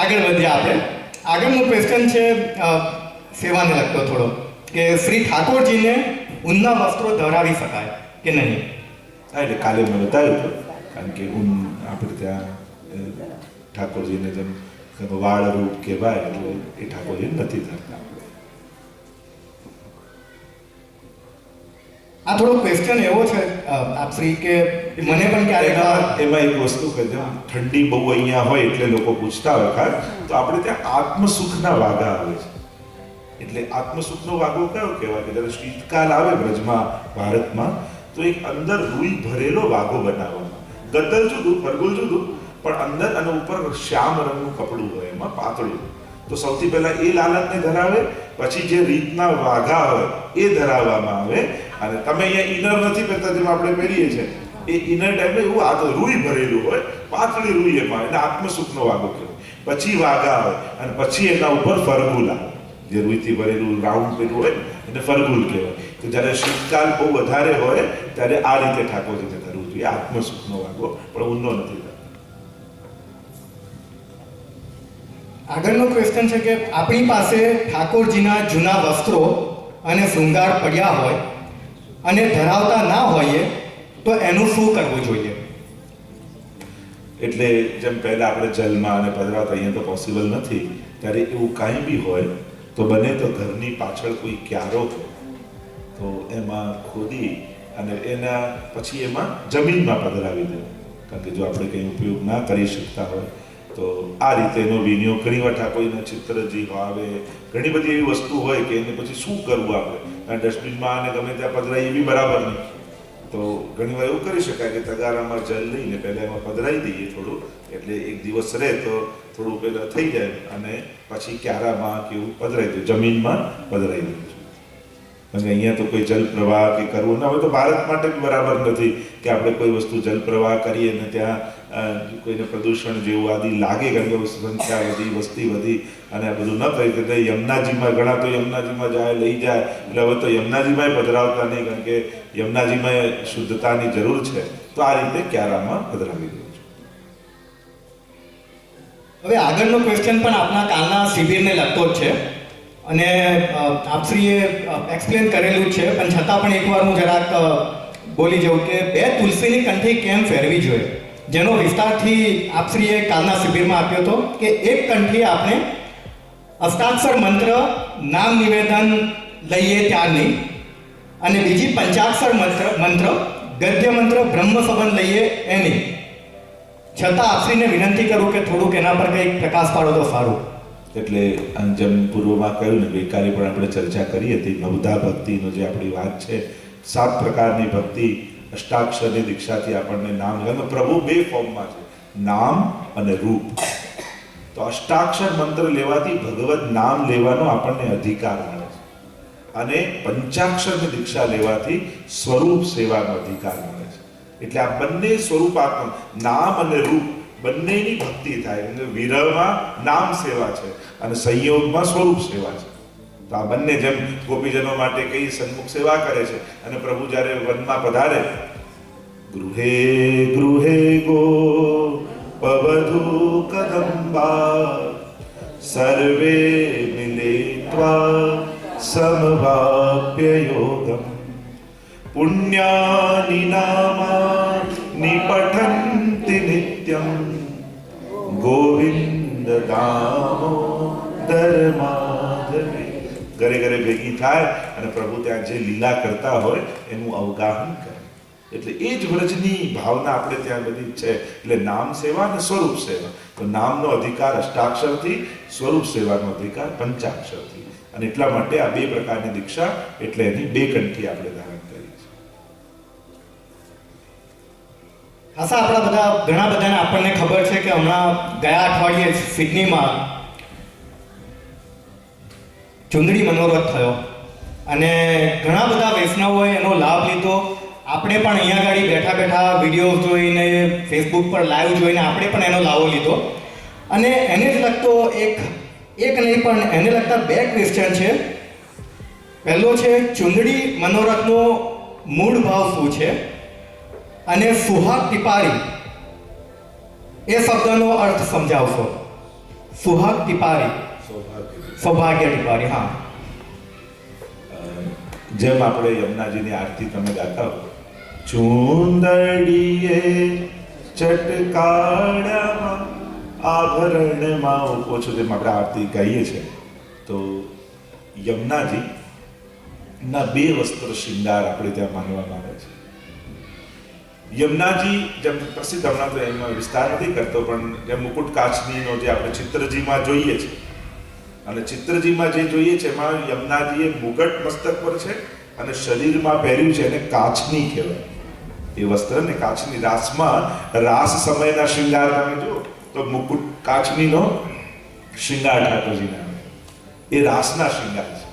આગળ વધ્યા આપણે. આગળનો ક્વેશ્ચન છે સેવાને લગતો થોડો કે શ્રી ઠાકોરજીને ઊનના વસ્ત્રો ધરાવી શકાય કે નહીં? એટલે કાલે મેં બતાવ્યું હતું કારણ કે ઊન આપણે ત્યાં ઠાકોરજીને જેમ વાળ રૂપ કહેવાય એટલે એ ઠાકોરજી નથી ધરતા. આ થોડો ક્વેશ્ચન એવો છે આપ શ્રી કે મને પણ ક્યારેક એમાં એક વસ્તુ કે જેમ ઠંડી બહુ અહીંયા હોય એટલે લોકો પૂછતા હોય તો આપણે ત્યાં આત્મસુખના વાગા આવે છે. એટલે આત્મસુખનો વાગો કયો કહેવાય કે જ્યારે શીતકાલ આવે બ્રજમાં ભારતમાં તો એક અંદર રૂઈ ભરેલો વાગો બનાવવામાં ગદ્દલ જુદું ફરગુલ જુદું પણ અંદર અને ઉપર શ્યામ રંગનું કપડું હોય એમાં પાતળું. તો સૌથી પહેલા એ લાલનને ધરાવે પછી જે રીતના વાઘા હોય એ ધરાવવામાં આવે. અને તમે અહીંયા ઇનર નથી પહેરતા જેમ આપણે પહેરીએ છીએ. એ ઇનર ટાઈમે એવું આ રૂઈ ભરેલું હોય, પાતળી રૂઈ એમાં એટલે આત્મસુખનો વાગો કહેવાય પછી વાઘા હોય, અને પછી એના ઉપર ફરગુલા. જે રૂઈથી ભરેલું રાઉન્ડ પેલું હોય એને ફરગુલ કહેવાય. તો જ્યારે શીતકાલ બહુ વધારે હોય, ત્યારે આ રીતે ઠાકોરજીને કરવું જોઈએ આત્મસુખનો વાગો પણ ઊંડો નથી આગળનો ક્વેશ્ચન છે કે આપણી પાસે ઠાકોરજીના જૂના વસ્ત્રો અને શૃંગાર પડ્યા હોય અને ધરાવતા ના હોઈએ તો એનું શું કરવું જોઈએ? એટલે જેમ પહેલા આપણે જલમાં અને પધરાવતા અહીંયા તો પોસિબલ નથી, ત્યારે એવું કાંઈ બી હોય, તો બને તો ઘરની પાછળ કોઈ ક્યારો તો એમાં ખોદી અને એના પછી એમાં જમીનમાં પધરાવી દેવું કારણ કે જો આપણે કંઈ ઉપયોગ ના કરી શકતા હોય, તો આ રીતે એનો વિનિયોગ ઘણી વાર કોઈના ચિત્રજી આવે, ઘણી બધી એવી વસ્તુ હોય કે એને પછી શું કરવું આપણે? ડસ્ટબિનમાં અને ગમે ત્યાં પધરાય એ બી બરાબર નહીં. તો ઘણી વાર એવું કરી શકાય કે તગારામાં જલ લઈને પહેલાં એમાં પધરાવી દઈએ થોડું, એટલે એક દિવસ રહે તો થોડું પહેલાં થઈ જાય અને પછી ક્યારામાં કે એવું પધરાવી દઉં જમીનમાં પધરાવી કારણ કે અહીંયા તો કોઈ જલ પ્રવાહ કે કરવું ના હોય તો ભારત માટે બી બરાબર નથી કે આપણે કોઈ વસ્તુ જલ પ્રવાહ કરીએ ને ત્યાં કોઈને પ્રદૂષણ જેવું આદિ લાગે કારણ કે સંખ્યા વધી, વસ્તી વધી, અને આ બધું ન થઈ કે યમુનાજીમાં, ઘણા તો યમુનાજીમાં જાય, લઈ જાય, એટલે હવે તો યમુનાજીમાં પધરાવતા નહીં, કારણ કે યમુનાજીમાં શુદ્ધતાની જરૂર છે. તો આ રીતે ક્યારામાં પધરાવી દઉં છું. હવે આગળનો ક્વેશ્ચન પણ આપના કાલના શિબિરને લગતો જ છે. અને આપશ્રીએ એક્સપ્લેન કરેલું છે, પણ છતાં પણ એકવાર હું જરાક બોલી જાઉં કે બે તુલસીની કંઠી કેમ ફેરવી જોઈએ? જેનો વિસ્તારથી આપશ્રીએ કાલના શિબિરમાં આપ્યો હતો કે એક કંઠી આપણે અષ્ટાક્ષર મંત્ર, નામ નિવેદન લઈએ ત્યારની અને બીજી પંચાક્ષર મંત્ર મંત્ર, ગદ્ય મંત્ર બ્રહ્મ સંબંધ લઈએ એની છતાં આપશ્રીને વિનંતી કરું કે થોડુંક એના પર કંઈક પ્રકાશ પાડો તો સારું. એટલે જેમ પૂર્વમાં કહ્યું ને, ગઈકાલે પણ આપણે ચર્ચા કરી હતી, નવધા ભક્તિનો જે આપણી વાત છે, સાત પ્રકારની ભક્તિ અષ્ટાક્ષરની દીક્ષાથી આપણને નામ લેવાનું. પ્રભુ બે ફોર્મમાં છે. નામ અને રૂપ. તો અષ્ટાક્ષર મંત્ર લેવાથી ભગવત નામ લેવાનો આપણને અધિકાર મળે છે. અને પંચાક્ષરની દીક્ષા લેવાથી સ્વરૂપ સેવાનો અધિકાર મળે છે. એટલે આ બંને સ્વરૂપાત્મક નામ અને રૂપ બંનેની ભક્તિ થાય. વિરહમાં નામ સેવા છે અને સંયોગમાં સ્વરૂપ સેવા છે. તો આ બંને જેમ ગોપીજનો માટે કઈ સન્મુખ સેવા કરે છે? અને પ્રભુ જ્યારે વનમાં પધારે, ગૃહે ગૃહે ગો, પવધુ કદંબા, સર્વે મિલિત્વા સમવાપ્ય યોગમ. પુણ્યાનિ નામા પઠન્તિ નિત્યમ. ગોવિંદ દામોદર માધવે ઘરે ઘરે ભેગી થાય અને પ્રભુ ત્યાં જે લીલા કરતા હોય એનું અવગાહન કરે. એટલે એ જ વ્રજની ભાવના આપણે ત્યાં બધી છે. એટલે નામ સેવા અને સ્વરૂપ સેવા. તો નામનો અધિકાર અષ્ટાક્ષરથી, સ્વરૂપ સેવાનો અધિકાર પંચાક્ષરથી. અને એટલા માટે આ બે પ્રકારની દીક્ષા એટલે એની બે કંઠી આપણે ધારણ કરી છે. આશા આપણા બધા, ઘણા બધાને આપણને ખબર છે કે હમણાં ગયા અઠવાડિયે સિડનીમાં ચુંદડી મનોરથ થયો. અને ઘણા બધા વૈષ્ણવોએ એનો લાભ લીધો. આપણે પણ અહીંયા આગળ બેઠા બેઠા વીડિયો જોઈને ફેસબુક પર લાઈવ જોઈને આપણે પણ એનો લાભો લીધો. અને એને જ લગતો એક એક નહીં પણ એને લગતા બે ક્વેશ્ચન છે. પહેલો છે, ચુંદડી મનોરથનો મૂળ ભાવ શું છે? અને સુહાગ ટીપારી, એ શબ્દનો અર્થ સમજાવશો. સુહાગ ટીપારી. સૌભાગ્ય સૌભાગ્ય હા. જેમ આપણે યમુનાજીની આરતી તમે ગાતા ચુંદડીએ ચટકાળામાં આભરણમાં ઓકો છો, જેમ આપણે આરતી ગાઈએ છીએ, તો યમુનાજી ના બે વસ્ત્ર શિંગાર આપણે ત્યાં માનવામાં આવે છે. યમુનાજી જેમ પ્રસિદ્ધ હમણાં તો એમાં વિસ્તાર નથી કરતો, પણ જેમ મુકુટ કાચનીનો જે આપણે ચિત્રજીમાં જોઈએ છે અને ચિત્રજીમાં જે જોઈએ છે, એમાં યમુનાજીએ મુગટ મસ્તક પર છે અને શરીરમાં પહેર્યું છે એને કાચની કહેવાય. એ વસ્ત્રને કાચની રાસમાં રાસ સમયના શૃંગાર તમે જો તો મુકુટ કાચનીનો શૃંગાર ઠાકોરજીના આવે. એ રાસના શૃંગાર છે.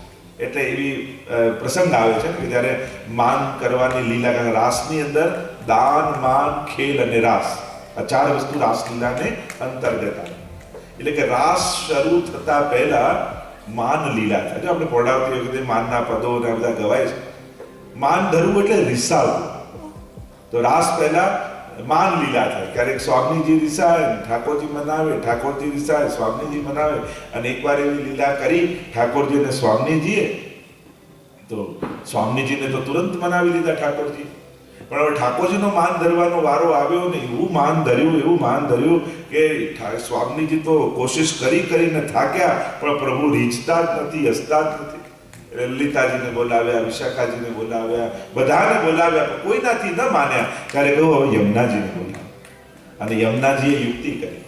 એટલે એવી પ્રસંગ આવે છે કે જ્યારે માન કરવાની લીલા રાસની અંદર દાન, માન, ખેલ અને રાસ, આ ચાર વસ્તુ રાસલીલાને અંતર્ગત આવે. એટલે કે રાસ શરૂ થતા પહેલા માન લીલા થાય. જો આપણે પોડાવતી વખતે માનના પદો ને બધા ગવાય છે. માન ધરવું એટલે રિસાવવું તો રાસ પહેલા માન લીલા થાય. ક્યારેક સ્વામીજી રિસાય, ઠાકોરજી મનાવે, ઠાકોરજી રિસાય, સ્વામીજી મનાવે. અને એકવાર એવી લીલા કરી ઠાકોરજી અને સ્વામીજીએ, તો સ્વામીજીને તો તુરંત મનાવી લીધા ઠાકોરજી. પણ હવે ઠાકોરજીનો માન ધરવાનો વારો આવ્યો ને એવું માન ધર્યું, એવું માન ધર્યું કે સ્વામીજી તો કોશિશ કરી કરીને થાક્યા, પણ પ્રભુ રીઝતા જ નથી, હસતા જ નથી. લલિતાજીને બોલાવ્યા, વિશાખાજીને બોલાવ્યા, બધાને બોલાવ્યા કોઈનાથી ન માન્યા. ત્યારે કહ્યું, હવે યમુનાજીને બોલાવ્યા અને યમુનાજીએ યુક્તિ કરી.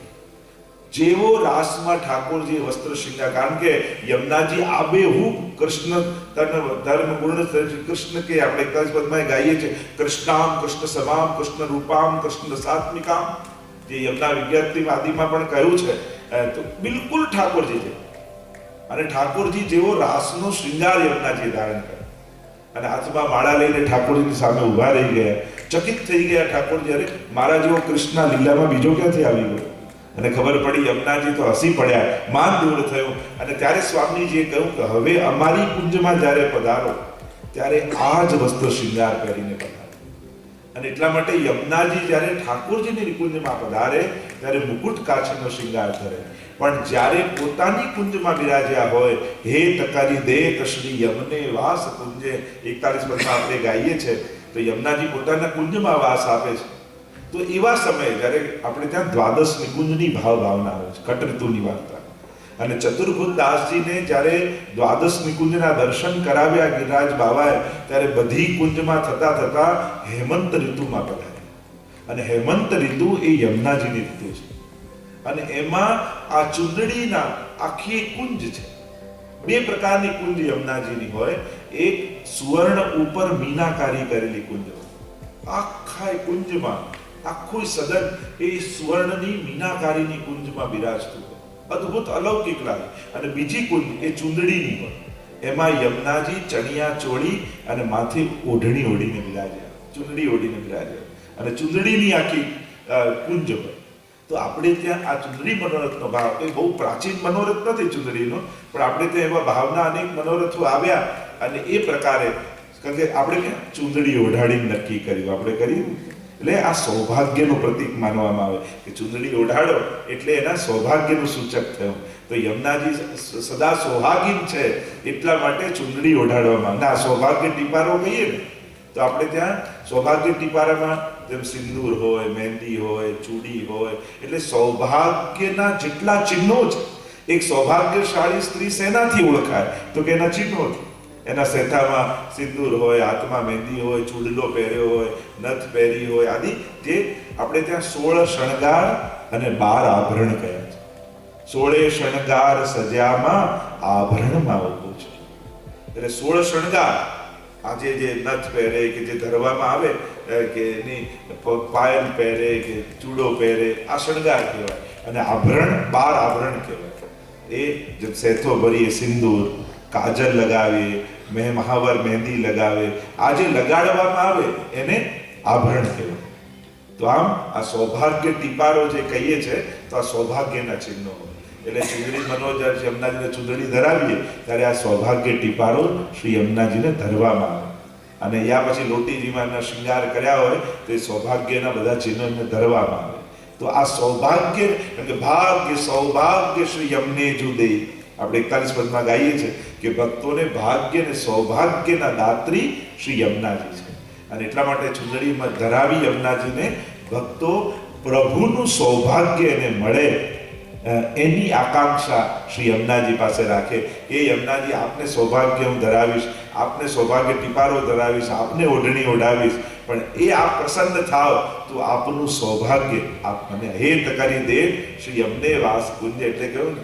જેવો રાસમાં ઠાકોરજી વસ્ત્ર શૃંગાર કારણ કે યમુનાજી હું કૃષ્ણ ધર્મ ગુણ કૃષ્ણ કે આપણે પદમાં ગાઈએ છીએ. કૃષ્ણામ કૃષ્ણ સમામ કૃષ્ણ રૂપામ કૃષ્ણ સાત્મિકામ જે યમુના વિદ્યાર્થી આદિમાં પણ કહ્યું છે. તો બિલકુલ ઠાકોરજી છે. અને ઠાકોરજી જેવો રાસનો શ્રીંગાર યમુનાજી ધારણ કરે અને હાથમાં માળા લઈને ઠાકોરજીની સામે ઊભા રહી ગયા. ચકિત થઈ ગયા ઠાકોરજી. અરે, મારા જેવો કૃષ્ણ લીલામાં બીજો ક્યાંથી આવી ગયો? અને ખબર પડી યમુનાજી તો હસી પડ્યા, માન દૂર થયું. અને ત્યારે સ્વામીજીએ કહ્યું કે, હવે અમારી કુંજમાં જ્યારે પધારો, ત્યારે આ જ વસ્ત્ર શૃંગાર પહેરીને પધારો. અને એટલા માટે યમુનાજી જ્યારે ઠાકોરજીની કુંજમાં પધારે, ત્યારે મુકુટ કાચીનો શૃંગાર કરે. પણ જ્યારે પોતાની કુંજમાં બિરાજ્યા હોય, હે તકારી દે કશ્રી, યમને વાસ કુંજે. એકતાલીસ પદમાં આપણે ગાઈએ છે, તો યમુનાજી પોતાના કુંજમાં વાસ આપે છે. તો એવા સમયે જ્યારે આપણે ત્યાં દ્વાદશ નિકુંજની ભાવ ભાવના આવે છે, કટરતુની વાર્તા. અને ચતુર્ભુજ દાસજીને જ્યારે દ્વાદશ નિકુંજના દર્શન કરાવ્યા ગિરિરાજ બાવાએ, ત્યારે બધી કુંજમાં થતા થતા હેમંત ઋતુમાં પધાર્યા. અને હેમંત ઋતુ એ યમુનાજીની ઋતુ છે. અને એમાં આ ચુંદડીના આખી કુંજ છે. બે પ્રકારની કુંજ યમુનાજીની હોય. એક સુવર્ણ ઉપર મીનાકારી કરેલી કુંજ આખા કુંજમાં આખું સદન એ સુવર્ણની મીનાકારીની કુંજમાં બિરાજતું અદ્ભુત અલૌકિક લાગે. અને બીજી કુંજ એ ચુંદડીની પણ એમાં યમુનાજી ચણિયા ચોળી અને માથે ઓઢણી ઓઢીને બિરાજ્યા. ચુંદડી ઓઢીને બિરાજ્યા. અને ચુંદડીની આખી કુંજ પર તો આપણે ત્યાં આ ચુંદડી મનોરથનો ભાવ, એ બહુ પ્રાચીન મનોરથ નથી ચુંદડીનો, પણ આપણે ત્યાં એવા ભાવના અનેક મનોરથો આવ્યા અને એ પ્રકારે, કારણ કે આપણે ચુંદડી ઓઢાડીને નક્કી કર્યું. આપણે કર્યું એટલે આ સૌભાગ્યનું પ્રતીક માનવામાં આવે કે ચુંદડી ઓઢાડો એટલે એના સૌભાગ્યનું સૂચક થયું. તો યમુનાજી સદા સૌભાગીન છે એટલા માટે ચુંદડી ઓઢાડવામાં ના, સૌભાગ્ય ટીપારો કહીએ ને, તો આપણે ત્યાં સૌભાગ્ય ટીપારામાં જેમ સિંદૂર હોય, મહેંદી હોય, ચૂડી હોય, એટલે સૌભાગ્યના જેટલા ચિહ્નો છે એક સૌભાગ્યશાળી સ્ત્રી શેનાથી ઓળખાય. તો કે એના ચિહ્નોથી એના સેથામાં સિંદૂર હોય, હાથમાં મહેંદી હોય, ચૂડલો પહેર્યો હોય, નથ પહેરી હોય, આદિ જે આપણે ત્યાં સોળ શણગાર અને બાર આભરણ કહ્યા છે. સોળે શણગાર સજામાં આભરણમાં ઉભું છે. એટલે સોળ શણગાર આજે જે નથ પહેરે કે જે ધરવામાં આવે કે એની પાયલ પહેરે કે ચૂડો પહેરે, આ શણગાર કહેવાય અને આભરણ બાર આભરણ કહેવાય. એ જે સેથો ભરીએ સિંદૂર, કાજલ લગાવીએ મેં મહાવર મહેંદી લગાવે આ જે લગાડવામાં આવે, એને આભરણ કહેવાય. તો આમ આ સૌભાગ્ય ટીપારો જે કહીએ છે, તો આ સૌભાગ્યના ચિહ્નો એટલે ચુંદડી મનોજ જ્યારે અમનાજીને ચુંદડી ધરાવીએ, ત્યારે આ સૌભાગ્ય ટીપારો શ્રી અમનાજીને ધરવામાં આવે. અને યા પછી લોટીજીમાં એમના કર્યા હોય, તો એ સૌભાગ્યના બધા ચિહ્નો એમને ધરવામાં આવે. તો આ સૌભાગ્ય કે ભાગ્ય સૌભાગ્ય શ્રી યમને જુદે. આપણે એકતાલીસ પદમાં ગાઈએ છીએ કે ભક્તોને ભાગ્ય અને સૌભાગ્યના દાત્રી શ્રી યમુનાજી છે. અને એટલા માટે ચુંદડીમાં ધરાવી યમુનાજીને ભક્તો પ્રભુનું સૌભાગ્ય એને મળે એની આકાંક્ષા શ્રી યમુનાજી પાસે રાખે. એ યમુનાજી આપને સૌભાગ્ય હું ધરાવીશ આપને સૌભાગ્ય ટીપારો ધરાવીશ, આપને ઓઢણી ઓઢાવીશ. પણ એ આપ પ્રસન્ન થાવ, તો આપનું સૌભાગ્ય આપ મને હેત કરી દે. શ્રી યમને વાસ કુંજ એટલે કહ્યું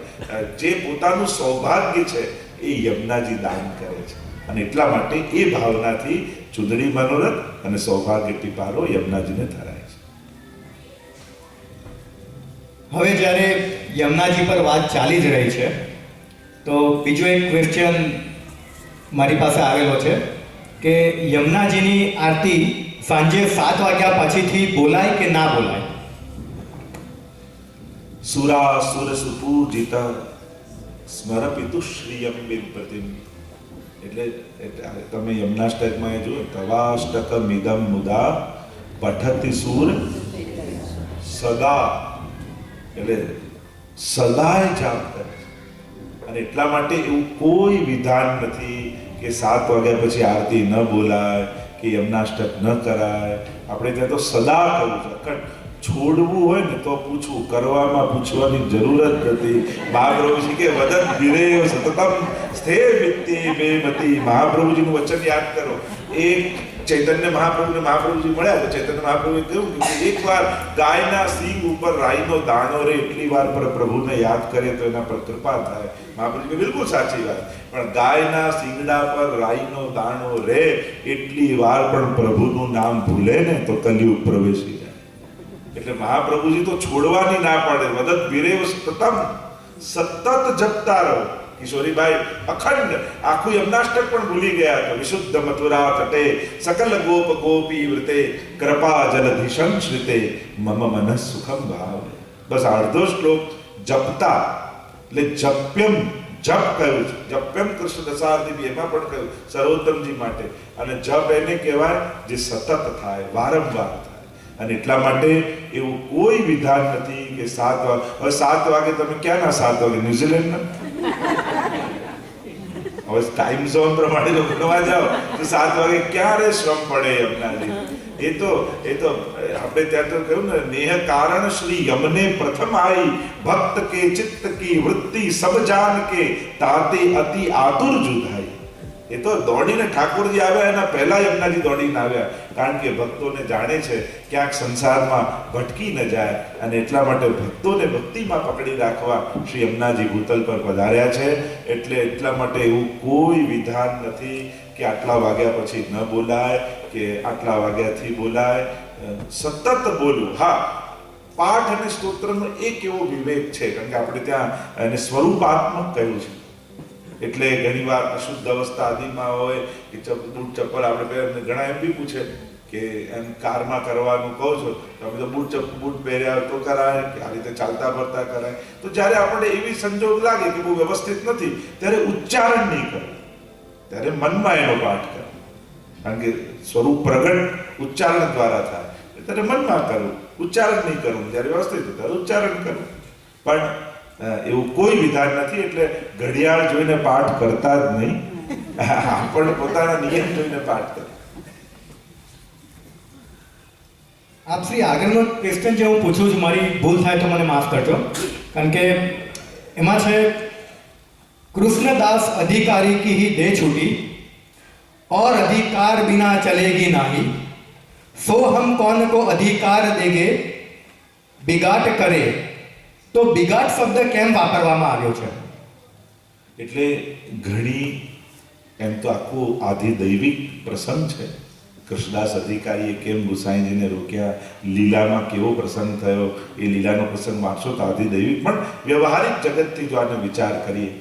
જે પોતાનું સૌભાગ્ય છે, એ યમનાજી દાન કરે છે. અને એટલા માટે એ ભાવનાથી ચુંદડી મનોરથ અને સૌભાગ્ય ટીપારો યમનાજીને ધરાય છે. હવે જ્યારે યમનાજી પર વાત ચાલી જ રહી છે, તો બીજો એક ક્વેશ્ચન મારી પાસે આવેલો છે કે યમુનાજીની આરતી સાંજે સાત વાગ્યા પછીથી બોલાય કે ના બોલાય? સુરા સુર સુપૂજિત સ્મરપિતુ શ્રીયમ બિન પ્રતિમ. એટલે તમે યમનાષ્ટકમાં એ જુઓ, તવાષ્ટક મિદમ મુદા પઠતી સુર સદા. એટલે સદાય જાપ કરે અને એટલા માટે એવું કોઈ વિધાન નથી કે સાત વાગ્યા પછી આરતી ન બોલાય, કે યમનાષ્ટક ન કરાય. આપણે ત્યાં તો સદા કરવું છે અખંડ છોડવું હોય ને તો પૂછવું. કરવામાં પૂછવાની જરૂર જ નથી. મહાપ્રભુજી કે વદન વિરેય સતતમ સ્થે વિત્તે બેમતી મહાપ્રભુજીનું વચન યાદ કરો. એક ચૈતન્ય મહાપ્રભુને મહાપ્રભુજી મળ્યા તો ચૈતન્ય મહાપ્રભુએ કહ્યું કે એકવાર ગાયના સિંગ ઉપર રાઈનો દાણો રે, એટલી વાર પર પ્રભુને યાદ કરે તો એના પર કૃપા થાય. મહાપ્રભુજી બિલકુલ સાચી વાત. પણ ગાયના સિંગડા પર રાઈનો દાણો રે, એટલી વાર પણ પ્રભુનું નામ ભૂલે ને તો કલયુગ પ્રવેશી જાય. એટલે મહાપ્રભુજી તો છોડવાની ના પાડે. વદત વિરેવ સતતમ સતત જપતા રહો. કિશોરીભાઈ અખંડ આખું યમનાષ્ટક પણ ભૂલી ગયા હતા. વિશુદ્ધ મથુરા તટે, સકલ ગોપ ગોપી વૃતે, કૃપા જલધિશમ શ્રીતે મમ મન સુખમ ભાવ. બસ અડધો શ્લોક જપતા, એટલે જપ્યમ જપ કહ્યું છે. જપ્યમ કૃષ્ણ દશાર્થી એમાં પણ કહ્યું, સર્વોત્તમજી માટે. અને જપ એને કહેવાય જે સતત થાય, વારંવાર થાય. અને એટલા માટે એવું કોઈ વિધાન નથી કે સાત વાગે હવે સાત વાગે તમે ક્યાંના સાત વાગે? ન્યુઝીલેન્ડના? હવે ટાઈમ ઝોન પ્રમાણે ગણવા જાઓ. તો સાત વાગે ક્યારે શ્રમ પડે યમુનાજી એ તો એ તો, આપણે ત્યાં તો કહ્યું ને, નેહ કારણ શ્રી યમને પ્રથમ આઈ. ભક્ત કે ચિત્ત કી વૃત્તિ સબ જાન કે, તાતે અતિ આતુર જુદાઈ એ તો દોડીને ઠાકોરજી આવ્યા એના પહેલા યમુનાજી દોડીને આવ્યા. કારણ કે ભક્તોને જાણે છે ક્યાંક સંસારમાં ભટકી ન જાય અને એટલા માટે ભક્તોને ભક્તિમાં પકડી રાખવા શ્રી યમુનાજી ભૂતલ પર પધાર્યા છે. એટલે એટલા માટે એવું કોઈ વિધાન નથી કે આટલા વાગ્યા પછી ન બોલાય, કે આટલા વાગ્યાથી બોલાય. સતત બોલવું. હા, પાઠ અને સ્તોત્રનો એક એવો વિવેક છે. કારણ કે આપણે ત્યાં એને સ્વરૂપાત્મક કહ્યું છે. એટલે ઘણીવાર અશુદ્ધ અવસ્થા આદિમાં હોય કે બૂટ ચપ્પલ, આપણે પહેરીને ઘણા એમ બી પૂછે કે એમ કારમાં કરવાનું કહો છો, તો અમે તો બૂટ ચપ્પલ બૂટ પહેર્યા તો કરાય, કે આ રીતે ચાલતા ફરતા કરાય. તો જ્યારે આપણે એવી સંજોગ લાગે કે બહુ વ્યવસ્થિત નથી, ત્યારે ઉચ્ચારણ નહીં કરવું ત્યારે મનમાં એનો પાઠ કરો. કારણ કે સ્વરૂપ પ્રગટ ઉચ્ચારણ દ્વારા થાય. ત્યારે મનમાં કરવું. ઉચ્ચારણ નહીં કરવું. જ્યારે વ્યવસ્થિત ત્યારે ઉચ્ચારણ કરવું. પણ એવું કોઈ વિધાન નથી એટલે ઘડિયાળ જોઈને પાઠ કરતા જ નહીં આપણને પોતાના નિયમ જોઈને પાઠ કરે આપ શ્રી આગળનો ક્વેશ્ચન જે હું પૂછું છું મારી ભૂલ થાય તો મને માફ કરજો કારણ કે એમાં છે કૃષ્ણદાસ અધિકારી કી ही दे छूटी और अधिकार बिना चलेगी नहीं सो हम कौन को अधिकार देंगे बिगाट करे તો બિગાટ શબ્દ કેમ વાપરવામાં આવ્યો છે? એટલે ઘણી, એમ તો આખું આધિ દૈવિક પ્રસંગ છે. કૃષ્ણદાસ અધિકારીએ કેમ ગુસાઈજીને રોક્યા? લીલામાં કેવો પ્રસંગ થયો? એ લીલાનો પ્રસંગ વાંચો તો આધિ દૈવિક. પણ વ્યવહારિક જગતથી જો આને વિચાર કરીએ,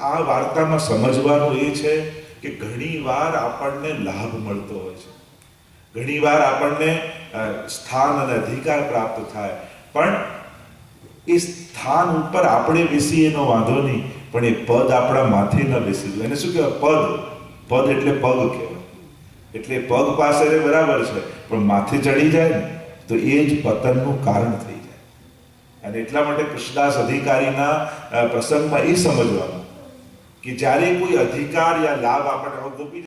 આ વાર્તામાં સમજવાનું એ છે કે ઘણી વાર આપણને લાભ મળતો હોય છે. ઘણી વાર આપણને સ્થાન અને અધિકાર પ્રાપ્ત થાય. પણ એ સ્થાન ઉપર આપણે બેસીએ એનો વાંધો નહીં, પણ એ પદ આપણા માથે ન બેસી એને શું કહેવાય? પદ. પદ એટલે પગ કહેવાય. એટલે પગ પાસે બરાબર છે, પણ માથે ચડી જાય ને, તો એ જ પતનનું કારણ થઈ જાય. અને એટલા માટે કૃષ્ણદાસ અધિકારીના પ્રસંગમાં એ સમજવાનું કે જ્યારે કોઈ અધિકાર યા લાભ આપણને હવે ગોપી